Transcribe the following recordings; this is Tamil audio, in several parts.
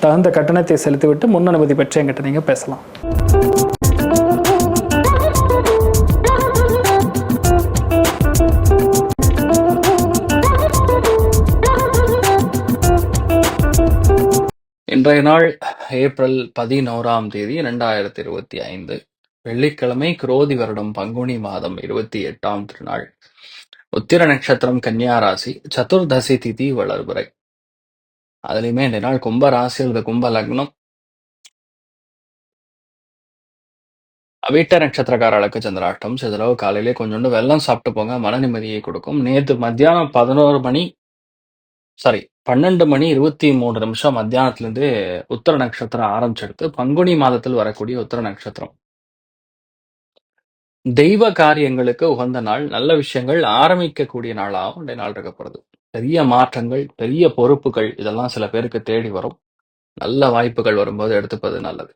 தகுந்த கட்டணத்தை செலுத்திவிட்டு முன் அனுமதி பெற்று எங்கிட்ட நீங்கள் பேசலாம். இன்றைய நாள் ஏப்ரல் பதினோராம் தேதி இரண்டாயிரத்தி இருபத்தி ஐந்து. வெள்ளிக்கிழமை குரோதி வருடம் பங்குனி மாதம் இருபத்தி எட்டாம் திருநாள். உத்திர நட்சத்திரம் கன்னியா ராசி சதுர்தசி திதி வளர்புரை அதுலயுமே இந்த நாள் கும்ப ராசி அல்லது கும்ப லக்னம் அவிட்ட நட்சத்திரக்காரர்களுக்கு சந்திராட்டம் சிதறவு காலையிலே கொஞ்சோண்டு வெள்ளம் சாப்பிட்டு போங்க. மன நிம்மதியை கொடுக்கும். நேற்று மத்தியானம் பதினோரு மணி சாரி பன்னெண்டு மணி இருபத்தி மூணு நிமிஷம் மத்தியானத்துலேருந்து உத்தர நட்சத்திரம் ஆரம்பிச்செடுத்து பங்குனி மாதத்தில் வரக்கூடிய உத்தர நட்சத்திரம். தெய்வ காரியங்களுக்கு உகந்த நாள். நல்ல விஷயங்கள் ஆரம்பிக்கக்கூடிய நாளாகவும் இந்த நாள் இருக்கப்படுது பெரிய மாற்றங்கள் பெரிய பொறுப்புகள் இதெல்லாம் சில பேருக்கு தேடி வரும். நல்ல வாய்ப்புகள் வரும்போது எடுத்துப்பது நல்லது.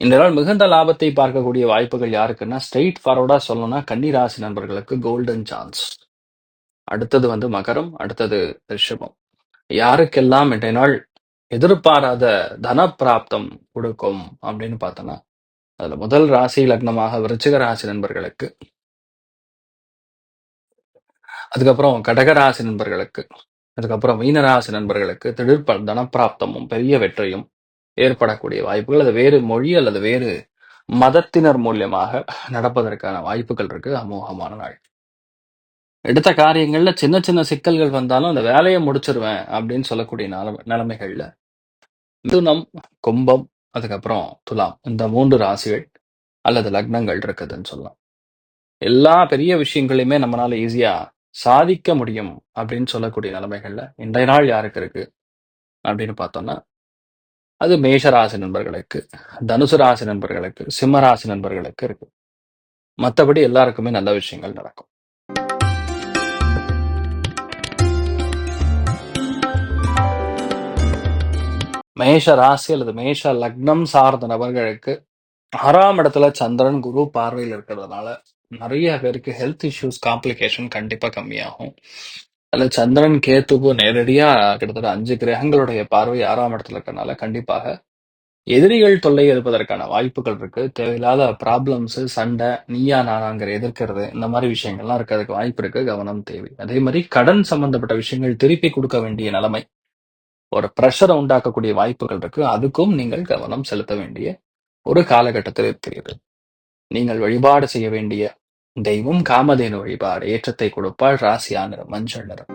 இந்த நாள் மிகுந்த லாபத்தை பார்க்கக்கூடிய வாய்ப்புகள் யாருக்குன்னா ஸ்ட்ரெயிட் ஃபார்வர்டா சொல்லணும்னா கன்னிராசி நண்பர்களுக்கு கோல்டன் சான்ஸ் அடுத்தது வந்து மகரம் அடுத்தது ரிஷபம். யாருக்கெல்லாம் இன்றைய நாள் எதிர்பாராத தன பிராப்தம் கொடுக்கும் அப்படின்னு பார்த்தோன்னா அதுல முதல் ராசி லக்னமாக விருச்சிக ராசி நண்பர்களுக்கு அதுக்கப்புறம் கடகராசி நண்பர்களுக்கு அதுக்கப்புறம் மீனராசி நண்பர்களுக்கு திடீர் ப- தனப்பிராப்தமும் பெரிய வெற்றியும் ஏற்படக்கூடிய வாய்ப்புகள். அது வேறு மொழி அல்லது வேறு மதத்தினர் மூலியமாக நடப்பதற்கான வாய்ப்புகள் இருக்கு. அமோகமான நாள். எடுத்த காரியங்கள்ல சின்ன சின்ன சிக்கல்கள் வந்தாலும் அந்த வேலையை முடிச்சிருவேன் அப்படின்னு சொல்லக்கூடிய நிலைமை நிலைமைகள்ல மிதுனம் கும்பம் அதுக்கப்புறம் துலாம் இந்த மூன்று ராசிகள் அல்லது லக்னங்கள் இருக்குதுன்னு சொல்லலாம். எல்லா பெரிய விஷயங்களையுமே நம்மளால ஈஸியா சாதிக்க முடியும் அப்படின்னு சொல்லக்கூடிய நிலைமைகள்ல இன்றைய நாள் யாருக்கு இருக்கு? அப்படின்னு பார்த்தோம்னா அது மேஷ ராசி நண்பர்களுக்கு தனுசு ராசி நண்பர்களுக்கு சிம்ம ராசி நண்பர்களுக்கு இருக்கு. மற்றபடி எல்லாருக்குமே நல்ல விஷயங்கள் நடக்கும். மேஷ ராசி அல்லது மேஷ லக்னம் சார்ந்த நபர்களுக்கு ஆறாம் இடத்துல சந்திரன் குரு பார்வையில் இருக்கிறதுனால நிறைய பேருக்கு ஹெல்த் இஷ்யூஸ் காம்ப்ளிகேஷன் கண்டிப்பா கம்மியாகும். அதுல சந்திரன் கேத்துக்கு நேரடியா கிட்டத்தட்ட அஞ்சு கிரகங்களுடைய பார்வை ஆறாம் இடத்துல இருக்கறனால கண்டிப்பாக எதிரிகள் தொல்லை இருப்பதற்கான வாய்ப்புகள் இருக்கு. தேவையில்லாத ப்ராப்ளம்ஸ் சண்டை நீயா நானாங்கிற எதிர்க்கிறது இந்த மாதிரி விஷயங்கள்லாம் இருக்கிறதுக்கு வாய்ப்பு இருக்கு. கவனம் தேவை. அதே மாதிரி கடன் சம்பந்தப்பட்ட விஷயங்கள் திருப்பி கொடுக்க வேண்டிய நிலைமை ஒரு ப்ரெஷரை உண்டாக்கக்கூடிய வாய்ப்புகள் இருக்கு. அதுக்கும் நீங்கள் கவனம் செலுத்த வேண்டிய ஒரு காலகட்டத்தில் இருக்கிறீர்கள். நீங்கள் வழிபாடு செய்ய வேண்டிய தெய்வம் காமதேனு வழிபாடு ஏற்றத்தை கொடுப்பாள் ராசியா நிறம் மஞ்சள் நிறம்.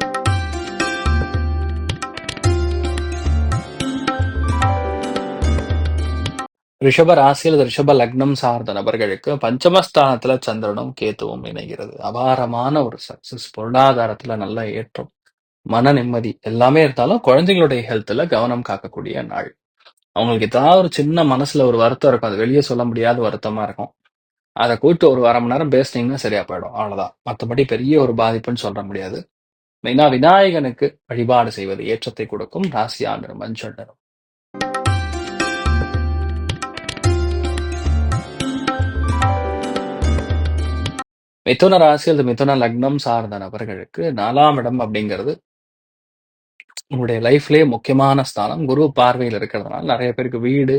ரிஷப ராசியில் ரிஷப லக்னம் சார்ந்த நபர்களுக்கு பஞ்சமஸ்தானத்துல சந்திரனும் கேத்துவும் இணைகிறது. அபாரமான ஒரு சக்சஸ் பொருளாதாரத்துல நல்ல ஏற்றம் மன நிம்மதி எல்லாமே இருந்தாலும் குழந்தைகளுடைய ஹெல்த்ல கவனம் காக்கக்கூடிய நாள். அவங்களுக்கு ஏதாவது ஒரு சின்ன மனசுல ஒரு வருத்தம் இருக்கும். அது வெளியே சொல்ல முடியாத வருத்தமா இருக்கும். அதை கூப்பிட்டு ஒரு அரை மணி நேரம் பேசுனீங்கன்னா சரியா போயிடும். அவ்வளவுதான். மற்றபடி பெரிய ஒரு பாதிப்புன்னு சொல்ல முடியாது. மெயினா விநாயகனுக்கு வழிபாடு செய்வது ஏற்றத்தை கொடுக்கும். ராசியா நிறம் மஞ்சள் நிறம் மிதுன ராசி அல்லது மிதுன லக்னம் சார்ந்த நபர்களுக்கு நாலாம் இடம் அப்படிங்கிறது உங்களுடைய லைஃப்லயே முக்கியமான ஸ்தானம். குரு பார்வையில் இருக்கிறதுனால நிறைய பேருக்கு வீடு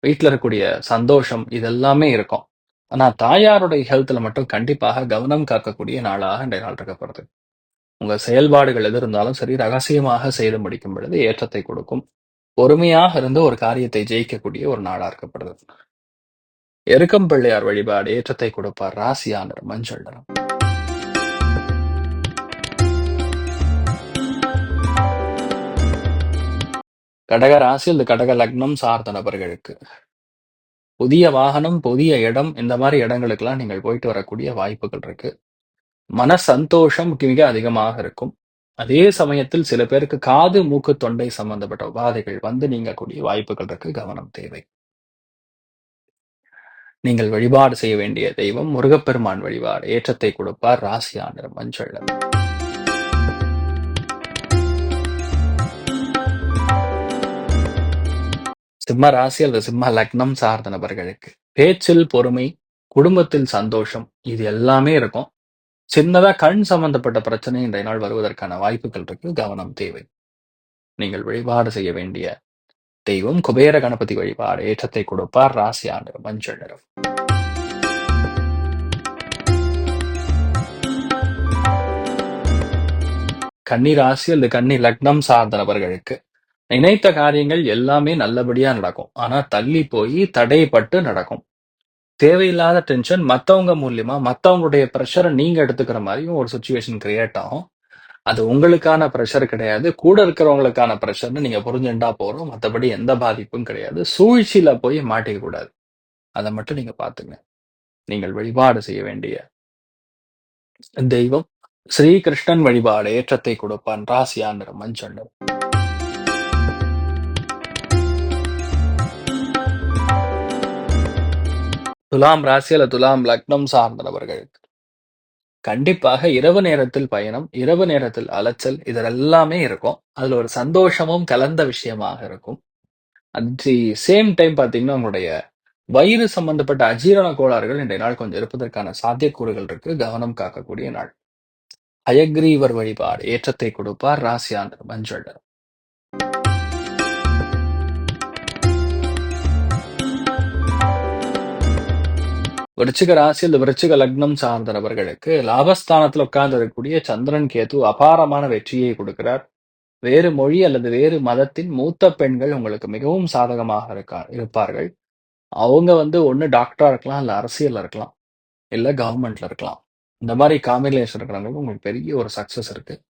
வீட்டில் இருக்கக்கூடிய சந்தோஷம் இதெல்லாமே இருக்கும். ஆனா தாயாருடைய ஹெல்த்ல மட்டும் கண்டிப்பாக கவனம் காக்கக்கூடிய நாளாக இன்றைய நாள் இருக்கப்படுது உங்க செயல்பாடுகள் எது இருந்தாலும் சரி ரகசியமாக செய்து முடிக்கும் பொழுது ஏற்றத்தை கொடுக்கும். பொறுமையாக இருந்து ஒரு காரியத்தை ஜெயிக்கக்கூடிய ஒரு நாளா இருக்கப்படுது எருக்கம் பிள்ளையார் வழிபாடு ஏற்றத்தை கொடுப்பார். ராசியானர் மஞ்சள் நிறம். கடக ராசி அல்லது கடக லக்னம் சார்ந்த நபர்களுக்கு புதிய வாகனம் புதிய இடம் இந்த மாதிரி இடங்களுக்கெல்லாம் நீங்கள் போயிட்டு வரக்கூடிய வாய்ப்புகள் இருக்கு. மன சந்தோஷம் மிக அதிகமாக இருக்கும். அதே சமயத்தில் சில பேருக்கு காது மூக்கு தொண்டை சம்பந்தப்பட்ட உபாதைகள் வந்து நீங்கக்கூடிய வாய்ப்புகள் இருக்கு. கவனம் தேவை. நீங்கள் வழிபாடு செய்ய வேண்டிய தெய்வம் முருகப்பெருமான் வழிபாடு. ஏற்றத்தை கொடுப்பார் ராசியானர் மஞ்சள் சிம்ம ராசி அல்லது சிம்ம லக்னம் சார்ந்த நபர்களுக்கு. பேச்சில் பொறுமை குடும்பத்தில் சந்தோஷம் இது எல்லாமே இருக்கும். சின்னதா கண் சம்பந்தப்பட்ட பிரச்சனை இன்றைய நாள் வருவதற்கான வாய்ப்புகள் இருக்கு. கவனம் தேவை. நீங்கள் வழிபாடு செய்ய வேண்டிய தெய்வம் குபேர கணபதி வழிபாடு ஏற்றத்தை கொடுப்பார். ராசி ஆண்டு மஞ்சள் நிறம். கன்னி ராசி அல்லது கன்னி லக்னம் சார்ந்த நபர்களுக்கு நினைத்த காரியங்கள் எல்லாமே நல்லபடியா நடக்கும். ஆனா தள்ளி போய் தடைப்பட்டு நடக்கும். தேவையில்லாத டென்ஷன் மத்தவங்க மூலியமா மத்தவங்களுடைய ப்ரெஷரை நீங்க எடுத்துக்கிற மாதிரியும் ஒரு சுச்சுவேஷன் கிரியேட் ஆகும். அது உங்களுக்கான ப்ரெஷர் கிடையாது. கூட இருக்கிறவங்களுக்கான ப்ரெஷர்னு நீங்க புரிஞ்சுட்டா போறோம் மற்றபடி எந்த பாதிப்பும் கிடையாது. சூழ்ச்சியில போய் மாட்டிக்க கூடாது. அதை மட்டும் நீங்க பாத்துங்க நீங்கள் வழிபாடு செய்ய வேண்டிய தெய்வம் ஸ்ரீகிருஷ்ணன் வழிபாடு ஏற்றத்தை கொடுப்பான் ராசியான் மஞ்சள் துலாம் ராசி அல்லது துலாம் லக்னம் சார்ந்தவர்களுக்கு கண்டிப்பாக இரவு நேரத்தில் பயணம் இரவு நேரத்தில் அலைச்சல் இதெல்லாமே இருக்கும். அதுல ஒரு சந்தோஷமும் கலந்த விஷயமாக இருக்கும். அட் தி சேம் டைம் பாத்தீங்கன்னா உங்களுடைய வயிறு சம்பந்தப்பட்ட அஜீரண கோளாறுகள் இன்றைய நாள் கொஞ்சம் இருப்பதற்கான சாத்தியக்கூறுகள் இருக்கு. கவனம் காக்கக்கூடிய நாள். அயக்ரீவர் வழிபாடு ஏற்றத்தை கொடுப்பார் ராசியாந்தர் மஞ்சள் விருச்சிக ராசி இந்த விருச்சிக லக்னம் சார்ந்த நபர்களுக்கு லாபஸ்தானத்தில் உட்கார்ந்து இருக்கக்கூடிய சந்திரன் கேது அபாரமான வெற்றியை கொடுக்கிறார். வேறு மொழி அல்லது வேறு மதத்தின் மூத்த பெண்கள் உங்களுக்கு மிகவும் சாதகமாக இருக்கா இருப்பார்கள். அவங்க வந்து ஒண்ணு டாக்டரா இருக்கலாம் இல்ல அரசியல்ல இருக்கலாம் இல்ல கவர்மெண்ட்ல இருக்கலாம். இந்த மாதிரி காம்பினேஷன் இருக்கிறவங்களுக்கு உங்களுக்கு பெரிய ஒரு சக்சஸ் இருக்கு.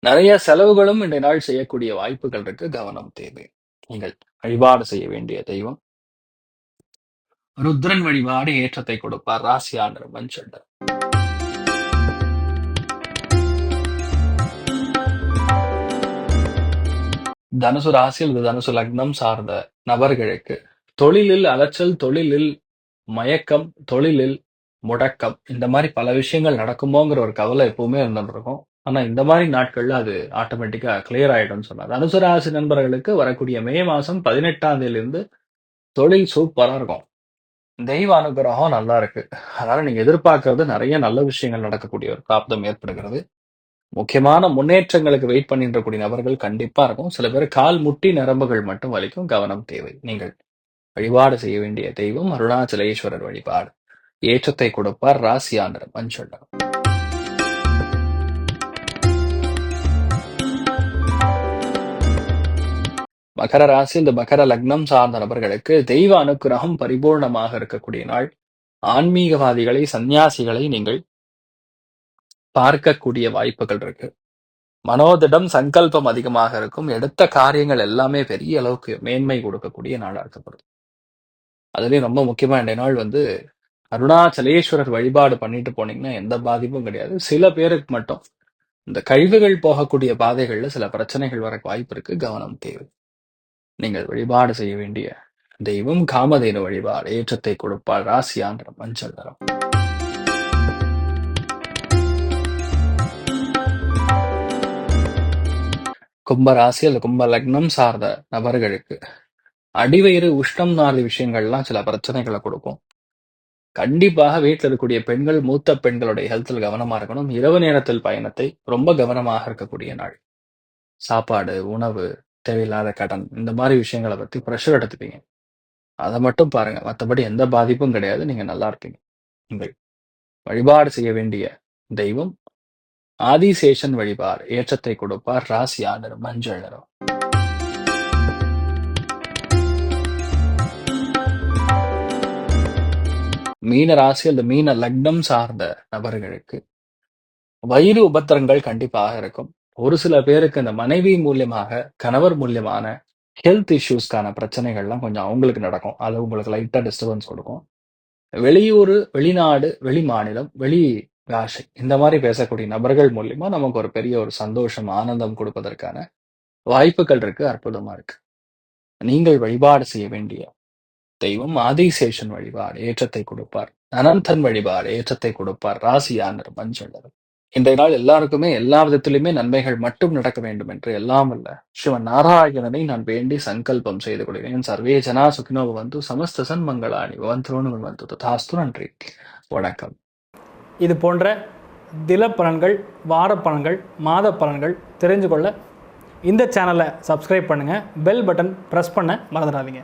நிறைய செலவுகளும் இன்றைய நாள் செய்யக்கூடிய வாய்ப்புகள் இருக்கு. கவனம் தேவை. நீங்கள் வழிபாடு செய்ய வேண்டிய தெய்வம். ருத்ரன் வழிபாடு ஏற்றத்தை கொடுப்பார். ராசியாண்டர் மஞ்சண்டர் தனுசு ராசியில் தனுசு லக்னம் சார்ந்த நபர்களுக்கு தொழிலில் அலைச்சல் தொழிலில் மயக்கம் தொழிலில் முடக்கம் இந்த மாதிரி பல விஷயங்கள் நடக்குமோங்கிற ஒரு கவலை எப்பவுமே இருந்துட்டு இருக்கும் ஆனா இந்த மாதிரி நாட்கள்ல அது ஆட்டோமேட்டிக்கா கிளியர் ஆயிடும்னு சொன்னார். தனுசு ராசி நண்பர்களுக்கு வரக்கூடிய மே மாசம் பதினெட்டாம் தேதியிலிருந்து தொழில் சூப்பரா இருக்கும். தெய்வ அனுகிரகம் நல்லா இருக்கு. அதனால நீங்க எதிர்பார்க்கறது நிறைய நல்ல விஷயங்கள் நடக்கக்கூடிய ஒரு பிராப்தம் ஏற்படுகிறது. முக்கியமான முன்னேற்றங்களுக்கு வெயிட் பண்ணிட்டு கூடிய நபர்கள் கண்டிப்பா இருக்கும். சில பேர் கால் முட்டி நரம்புகள் மட்டும் வலிக்கும். கவனம் தேவை. நீங்கள் வழிபாடு செய்ய வேண்டிய தெய்வம் அருணாச்சலேஸ்வரர் வழிபாடு. ஏற்றத்தை கொடுப்பார் ராசியாண்டர் மஞ்சள் மகர ராசி இந்த மகர லக்னம் சார்ந்த நபர்களுக்கு தெய்வ அனுக்கிரகம் பரிபூர்ணமாக இருக்கக்கூடிய நாள். ஆன்மீகவாதிகளை சந்நியாசிகளை நீங்கள் பார்க்கக்கூடிய வாய்ப்புகள் இருக்கு. மனோதிடம் சங்கல்பம் அதிகமாக இருக்கும். எடுத்த காரியங்கள் எல்லாமே பெரிய அளவுக்கு மேன்மை கொடுக்கக்கூடிய நாளா இருக்கப்படுது அதுலயும் ரொம்ப முக்கியமா இந்த நாள் வந்து அருணாச்சலேஸ்வரர் வழிபாடு பண்ணிட்டு போனீங்கன்னா எந்த பாதிப்பும் கிடையாது. சில பேருக்கு மட்டும் இந்த கழிவுகள் போகக்கூடிய பாதைகள்ல சில பிரச்சனைகள் வர வாய்ப்பு இருக்கு. கவனம் தேவை. நீங்கள் வழிபாடு செய்ய வேண்டிய தெய்வம் காமதேனு வழிபாடு ஏற்றத்தை கொடுப்பாள் ராசியாங்கிற மஞ்சள் நிறம். கும்ப ராசி அல்லது கும்ப லக்னம் சார்ந்த நபர்களுக்கு அடிவயிறு உஷ்ணம் நாலு விஷயங்கள்லாம் சில பிரச்சனைகளை கொடுக்கும். கண்டிப்பாக வீட்டில் இருக்கக்கூடிய பெண்கள் மூத்த பெண்களுடைய ஹெல்த்தில் கவனமா இருக்கணும். இரவு நேரத்தில் பயணத்தை ரொம்ப கவனமாக இருக்கக்கூடிய நாள். சாப்பாடு உணவு தேவையில்லாத கடன் இந்த மாதிரி விஷயங்களை பத்தி ப்ரெஷர் எடுத்துப்பீங்க. அதை மட்டும் பாருங்க. மற்றபடி எந்த பாதிப்பும் கிடையாது. நீங்க நல்லா இருப்பீங்க. நீங்கள் வழிபாடு செய்ய வேண்டிய தெய்வம் ஆதிசேஷன் வழிபாடு ஏற்றத்தை கொடுப்பார். ராசியாளர் மஞ்சள் நிறம். மீன ராசி அல்லது மீன லக்னம் சார்ந்த நபர்களுக்கு வயிறு உபத்திரங்கள் கண்டிப்பாக இருக்கும். ஒரு சில பேருக்கு இந்த மனைவி மூலியமாக கணவர் மூலியமான ஹெல்த் இஷ்யூஸ்க்கான பிரச்சனைகள்லாம் கொஞ்சம் அவங்களுக்கு நடக்கும். அது உங்களுக்கு லைட்டாக டிஸ்டர்பன்ஸ் கொடுக்கும். வெளியூர் வெளிநாடு வெளி மாநிலம் வெளி பாஷை இந்த மாதிரி பேசக்கூடிய நபர்கள் மூலியமா நமக்கு ஒரு பெரிய ஒரு சந்தோஷம் ஆனந்தம் கொடுப்பதற்கான வாய்ப்புகள் இருக்கு அற்புதமா இருக்கு. நீங்கள் வழிபாடு செய்ய வேண்டிய தெய்வம் ஆதிசேஷன் வழிபாடு ஏற்றத்தை கொடுப்பார். அனந்தன் வழிபாடு ஏற்றத்தை கொடுப்பார். ராசியானர் மஞ்சள் இன்றைய நாள் எல்லாருக்குமே எல்லா விதத்திலுமே நன்மைகள் மட்டும் நடக்க வேண்டும் என்று எல்லாம் அல்ல சிவ நாராயணனை நான் வேண்டி சங்கல்பம் செய்து கொள்கிறேன். சர்வே ஜனா சுகினோ வந்து சமஸ்த சன்மங்களாணி வந்தோன்னு வந்து தாஸ்து நன்றி. வணக்கம். இது போன்ற தில பலன்கள் வார பலன்கள் மாத பலன்கள் தெரிஞ்சு கொள்ள இந்த சேனலை சப்ஸ்கிரைப் பண்ணுங்கள் பெல் பட்டன் ப்ரெஸ் பண்ண மறந்துடாதீங்க.